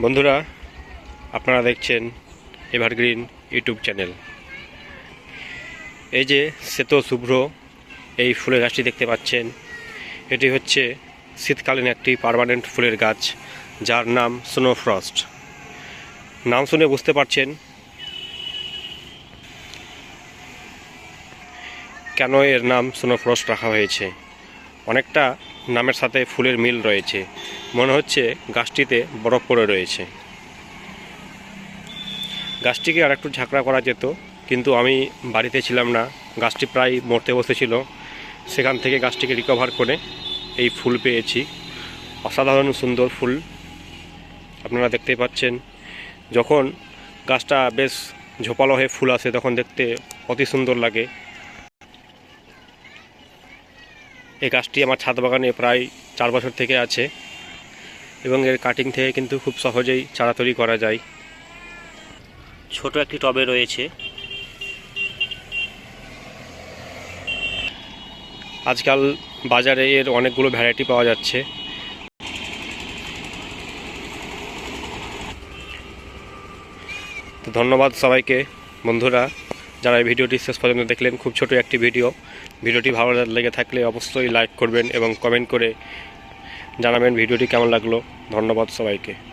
বন্ধুরা, আপনারা দেখছেন এভারগ্রিন ইউটিউব চ্যানেল। এই যে শ্বেত শুভ্র, এই ফুলের গাছটি দেখতে পাচ্ছেন, এটি হচ্ছে শীতকালীন একটি পারমানেন্ট ফুলের গাছ, যার নাম স্নোফ্রস্ট। নাম শুনে বুঝতে পারছেন কেন এর নাম স্নোফ্রস্ট রাখা হয়েছে। অনেকটা নামের সাথে ফুলের মিল রয়েছে। মনে হচ্ছে গাছটিতে বরফ পড়ে রয়েছে। গাছটিকে আর একটু ঝাঁকড়া করা যেত, কিন্তু আমি বাড়িতে ছিলাম না। গাছটি প্রায় মরতে বসেছিল। সেখান থেকে গাছটিকে রিকভার করে এই ফুল পেয়েছি। অসাধারণ সুন্দর ফুল আপনারা দেখতেই পাচ্ছেন। যখন গাছটা বেশ ঝোপালো হয়ে ফুল আসে, তখন দেখতে অতি সুন্দর লাগে। এই গাছটি আমার ছাদ বাগানে প্রায় চার বছর থেকে আছে এবং এর কাটিং থেকে কিন্তু খুব সহজেই চারা তৈরি করা যায়। ছোট একটি টবে রয়েছে। আজকাল বাজারে এর অনেকগুলো ভ্যারাইটি পাওয়া যাচ্ছে। তো ধন্যবাদ সবাইকে। বন্ধুরা যারা এই ভিডিওটি শেষ পর্যন্ত দেখলেন, খুব ছোট একটি ভিডিও। ভিডিওটি ভালো লেগে থাকলে অবশ্যই লাইক করবেন এবং কমেন্ট করে জানাবেন ভিডিওটি কেমন লাগল। ধন্যবাদ সবাইকে।